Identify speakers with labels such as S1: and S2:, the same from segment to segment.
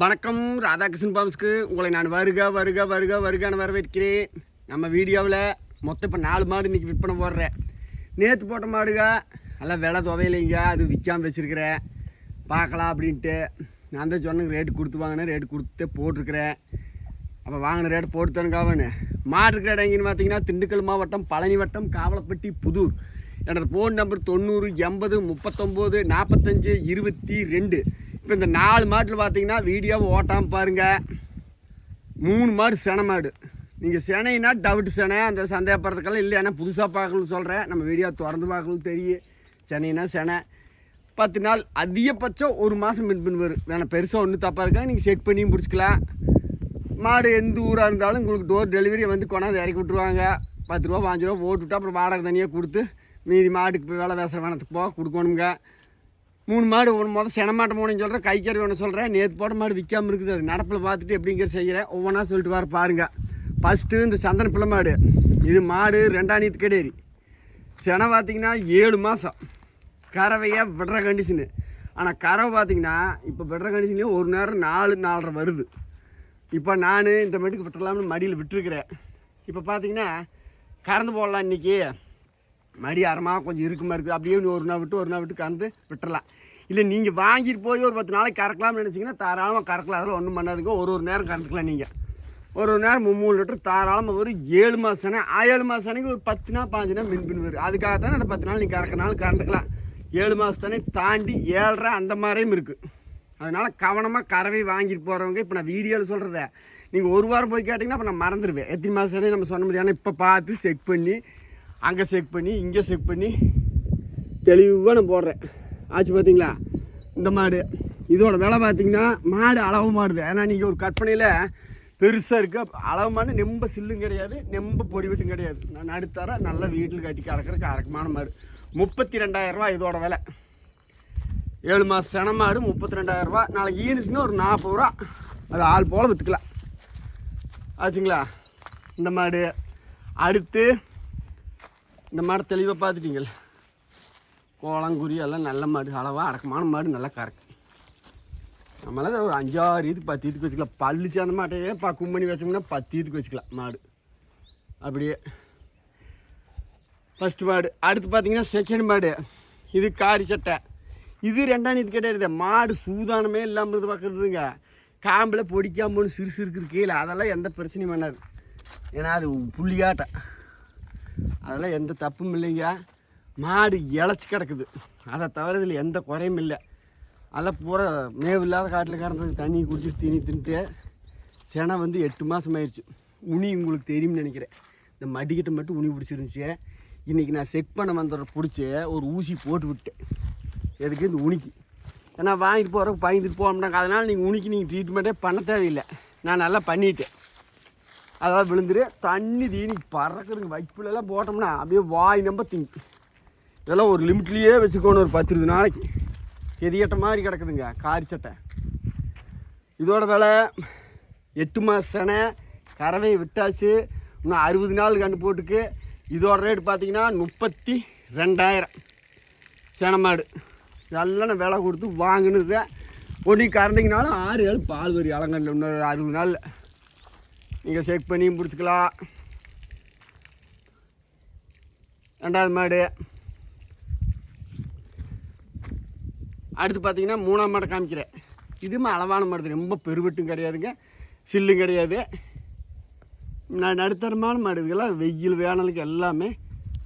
S1: வணக்கம் ராதாகிருஷ்ணன் பாம்ஸ்க்கு. உங்களை நான் வருக வருக வருக வருகான்னு வரவேற்கிறேன். நம்ம வீடியோவில் மொத்தம் இப்போ நாலு மாடு இன்றைக்கி விற்பனை போடுறேன் நேற்று போட்ட மாடுங்க எல்லாம் விலை துவையிலைங்க. அது விற்காம வச்சுருக்கிறேன். பார்க்கலாம் அப்படின்ட்டு. நான் தான் சொன்னேன் ரேட்டு கொடுத்து வாங்கினேன். ரேட்டு கொடுத்து போட்டிருக்கிறேன். அப்போ வாங்கின ரேட்டு போட்டு அவனு. மாடு இருக்கிற இடங்கன்னு பார்த்தீங்கன்னா திண்டுக்கல் மாவட்டம் பழனி வட்டம் காவலப்பட்டி புதூர். எனது ஃபோன் நம்பர் தொண்ணூறு எண்பது முப்பத்தொம்போது நாற்பத்தஞ்சு இருபத்தி ரெண்டு. இப்போ இந்த நாலு மாட்டில் பார்த்தீங்கன்னா வீடியோவை ஓட்டாமல் பாருங்கள் மூணு மாடு செனை மாடு. நீங்கள் செனைனா டவுட் செனை அந்த சந்தேகப்படுறதுக்கெல்லாம் இல்லை ஏன்னா புதுசாக பார்க்கணும்னு சொல்கிறேன் நம்ம வீடியோ திறந்து பார்க்கணும் தெரியும் சென்னைனா செனை. பத்து நாள் அதிகபட்சம் ஒரு மாதம் மின் பின் வரும். வேணால் பெருசாக ஒன்றும் தப்பாக இருக்காது. நீங்கள் செக் பண்ணியும் பிடிச்சிக்கலாம். மாடு எந்த ஊராக இருந்தாலும் உங்களுக்கு டோர் டெலிவரி வந்து கொண்டாந்து இறக்கி விட்ருவாங்க பத்து ரூபா பாஞ்சு ரூபா போட்டுவிட்டு அப்புறம் வாடகை தனியாக கொடுத்து மீதி மாட்டுக்கு வேலை பேசுகிற வேணத்துக்கு போக கொடுக்கணுங்க மூணு மாடு ஒன்று மொதல் செனமாட்ட மூணுன்னு சொல்கிறேன் கைக்கறி ஒன்று சொல்கிறேன் நேற்று போட மாடு விற்காமல் இருக்குது. அது நடப்பில் பார்த்துட்டு எப்படிங்கிற செய்கிறேன் ஒவ்வொன்றா சொல்லிட்டு வர பாருங்க. ஃபஸ்ட்டு இந்த சந்தன பிள்ளை மாடு. இது மாடு ரெண்டாம் நீத்து கிடையாது செனை பார்த்தீங்கன்னா ஏழு மாதம் கறவையாக விடுற கண்டிஷனு ஆனால் கறவை பார்த்தீங்கன்னா இப்போ விடுற கண்டிஷன்லேயும் ஒரு நேரம் நாலு நாலரை வருது. இப்போ நான் இந்த மட்டுக்கு விட்டுறலாம்னு மடியில் விட்டுருக்குறேன். இப்போ பார்த்தீங்கன்னா கறந்து போடலாம் இன்றைக்கி மடி அறமாக கொஞ்சம் இருக்குமா இருக்குது? அப்படியே நீ ஒரு நாள் விட்டு ஒரு நாள் விட்டு கறந்து விட்டுறலாம். இல்லை நீங்கள் வாங்கிட்டு போய் ஒரு பத்து நாளைக்கு கறக்கலாம்னு நினச்சிங்கன்னா தாராளமாக கறக்கலாம். அதில் ஒன்றும் பண்ணாதுங்க. ஒரு ஒரு நேரம் கறந்துக்கலாம் நீங்கள் ஒரு ஒரு நேரம் மூணு லிட்டர் தாராளமாக வரும் ஏழு மாதம் ஏழு மாதம் ஒரு பத்து நாள் பாஞ்சு நாள் மின்பின் வரும். அதுக்காக தானே அந்த பத்து நாள் நீங்கள் கறக்கனாலும் கறந்துக்கலாம். ஏழு மாதத்தானே தாண்டி ஏழரை அந்த மாதிரியும் இருக்குது அதனால் கவனமாக கறவை வாங்கிட்டு போகிறவங்க இப்போ நான் வீடியோவில் சொல்கிறத நீங்கள் ஒரு வாரம் போய் கேட்டிங்கன்னா அப்போ நான் மறந்துடுவேன். எத்தனை மாதம் நம்ம சொன்ன முடியாது இப்போ பார்த்து செக் பண்ணி அங்கே செக் பண்ணி இங்கே செக் பண்ணி தெளிவாக நான் போடுறேன். ஆச்சு பார்த்தீங்களா இந்த மாடு. இதோட விலை பார்த்தீங்கன்னா மாடு அளவு மாடுது. ஏன்னா நீங்கள் ஒரு கற்பனையில் பெருசாக இருக்குது அளவு மாடு நெம்ப சில்லும் கிடையாது நெம்ப பொடி வீட்டும் கிடையாது. நான் நடுத்தர நல்ல வீட்டில் கட்டி கறக்கிற அரக்கமான மாடு. முப்பத்தி ரெண்டாயிரரூவா இதோட விலை. ஏழு மாதம் சென மாடு முப்பத்தி ரெண்டாயிரரூவா நாளைக்கு ஈனுச்சுன்னா ஒரு நாற்பது ரூபா. அது ஆள் போல் விற்றுக்கலாம் ஆச்சுங்களா? இந்த மாடு. அடுத்து இந்த மாடு தெளிவாக பார்த்துட்டீங்கள் கோலங்குரி எல்லாம் நல்ல மாடு அளவாக அடக்கமான மாடு நல்லா கறக்கு. நம்மளால் ஒரு அஞ்சாறு இதுக்கு பத்து இதுக்கு வச்சுக்கலாம். பல்லு சேர்ந்த மாட்டையே பா கும்பணி வச்சோம்னா பத்து இதுக்கு வச்சுக்கலாம் மாடு. அப்படியே. ஃபஸ்ட்டு மாடு. அடுத்து பார்த்தீங்கன்னா செகண்ட் மாடு. இது காரி சட்டை. இது ரெண்டாம் இது கிடையாது மாடு சூதானமே இல்லாமல் இருந்து பார்க்குறதுங்க காம்பில் பொடிக்காமல் சிறு சிறு இருக்குது கீழே. அதெல்லாம் எந்த பிரச்சனையும் பண்ணாது. ஏன்னா அது புள்ளியாட்டம். அதெல்லாம் எந்த தப்பும் இல்லைங்க. மாடு இழைச்சி கிடக்குது. அதை தவிர இதில் எந்த குறையும் இல்லை. அதெல்லாம் பூரா மேவு இல்லாத காட்டில் கிடந்தது. தண்ணி குடிச்சிட்டு தீனி தின்ட்டு செனை வந்து எட்டு மாதம் ஆயிடுச்சு உனி உங்களுக்கு தெரியும்னு நினைக்கிறேன். இந்த மடிக்கிட்ட மட்டும் உனி பிடிச்சிருந்துச்சு. இன்றைக்கி நான் செக் பண்ண வந்த பிடிச்சி ஒரு ஊசி போட்டு விட்டேன். எதுக்கு? இந்த உனிக்கு. ஏன்னா வாங்கிட்டு போகிறவங்க பயந்துட்டு போகணும்னாங்க. அதனால் நீங்கள் உனிக்கு நீங்கள் ட்ரீட்மெண்ட்டே பண்ண தேவையில்லை. நான் நல்லா பண்ணிட்டேன். அதாவது விழுந்துரு தண்ணி தீனி பறக்குதுங்க. வைப்புலலாம் போட்டோம்னா அப்படியே வாய் நம்ப திங்கு. இதெல்லாம் ஒரு லிமிட்லேயே வச்சுக்கோணும் ஒரு பத்து இருபது நாளைக்கு. கெதியட்ட மாதிரி கிடக்குதுங்க காரி சட்டை. இதோட விலை எட்டு மாத செனை கறவை விட்டாச்சு. இன்னும் அறுபது நாள் கண்டு போட்டுக்கு. இதோட ரேட் பார்த்தீங்கன்னா முப்பத்தி ரெண்டாயிரம். சேனமாடு மாடு. இதெல்லாம் நான் விலை கொடுத்து வாங்கினது. பொடி கறந்தீங்கனாலும் ஆறு ஏழு பால் வரி அலங்கல்ல இன்னொரு அறுபது நாளில். நீங்கள் செக் பண்ணியும் பிடிச்சிக்கலாம் ரெண்டாவது மாடு. அடுத்து பார்த்தீங்கன்னா மூணாம் மாடை காமிக்கிறேன். இதுவுமே அளவான மாடு ரொம்ப பெருவெட்டும் கிடையாதுங்க. சில்லும் கிடையாது. நான் நடுத்தரமான மாடு இதுக்கெல்லாம் வெயில் வேனலுக்கு எல்லாமே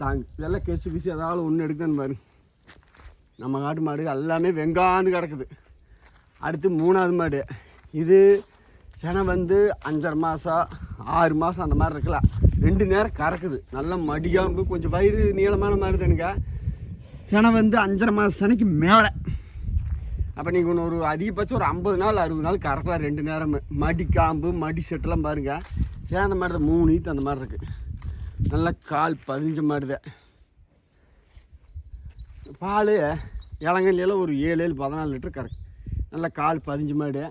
S1: தாங்கு. இதெல்லாம் கெசு கிசு ஏதாவது ஒன்று எடுக்கணும் பாரு. நம்ம காட்டு மாடு எல்லாமே வெங்காந்து கிடக்குது. அடுத்து மூணாவது மாடு. இது செனை வந்து அஞ்சரை மாதம் ஆறு மாதம் அந்த மாதிரி இருக்கலாம். ரெண்டு நேரம் கறக்குது. நல்ல மடியாம்பு கொஞ்சம் வயிறு நீளமான மாதிரி தானுங்க செனை வந்து அஞ்சரை மாதம் செனைக்கு மேலே. அப்போ நீங்கள் ஒன்று ஒரு அதிகபட்சம் ஒரு ஐம்பது நாள் அறுபது நாள் கறக்கலாம் ரெண்டு நேரம் மடி காம்பு மடி செட்டெல்லாம் பாருங்கள் சேர்ந்த மாதிரி தான். மூணு ஈத்து அந்த மாதிரி இருக்குது நல்லா கால் பதிஞ்ச மாதிரி பால் இளங்கல்லையெல்லாம் ஒரு ஏழு ஏழு பதினாலு லிட்டர் கறக்கு. நல்லா கால் பதிஞ்சு மாடு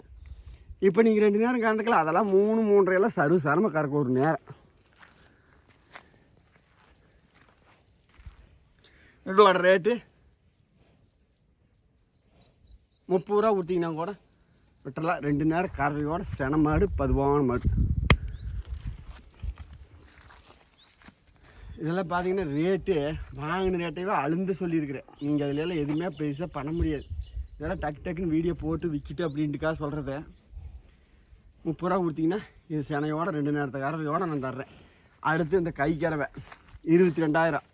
S1: இப்போ நீங்கள் ரெண்டு நேரம் கறந்துக்கலாம் அதெல்லாம் மூணு மூன்றரை எல்லாம் சர்வ கறக்க ஒரு நேரம். இதோட ரேட்டு முப்பது ரூபா கொடுத்தீங்கன்னா கூட விட்டுறலாம். ரெண்டு நேரம் கறவையோட சென மாடு பதுவான மாடு. இதெல்லாம் பார்த்தீங்கன்னா ரேட்டு வாங்கின ரேட்டையவே அழுந்து சொல்லியிருக்கிறேன். நீங்கள் அதிலெல்லாம் எதுவுமே பெருசாக பண்ண முடியாது. இதெல்லாம் டக்கு டக்குன்னு வீடியோ போட்டு விற்கிட்டு அப்படின்ட்டுக்காக சொல்கிறத முப்பது ரூபா கொடுத்தீங்கன்னா இது செனையோட ரெண்டு நேரத்தை கறவையோட நான் தர்றேன். அடுத்து இந்த கை கறவை இருபத்தி ரெண்டாயிரம்.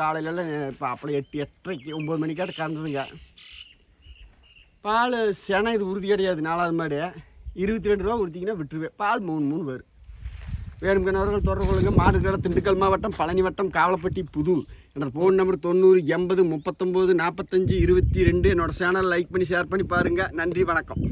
S1: காலையிலலாம் இப்போ அப்படி எட்டு எட்டரைக்கு ஒம்பது மணிக்காட்ட கறந்ததுங்க. பால் செனை இது உறுதி கிடையாது நாலாவது மாடு. இருபத்தி ரெண்டு ரூபா கொடுத்தீங்கன்னா விட்டுருவேன். பால் மூணு மூணு பேர் வேணுங்கிறவர்கள் தொடர்பு கொள்ளுங்க. மாடுகளை திண்டுக்கல் மாவட்டம் பழனி வட்டம் காவலப்பட்டி புது. என்னோடய ஃபோன் நம்பர் தொண்ணூறு எண்பது முப்பத்தொம்போது நாற்பத்தஞ்சு இருபத்தி ரெண்டு. என்னோட சேனல் லைக் பண்ணி ஷேர் பண்ணி பாருங்கள் நன்றி வணக்கம்.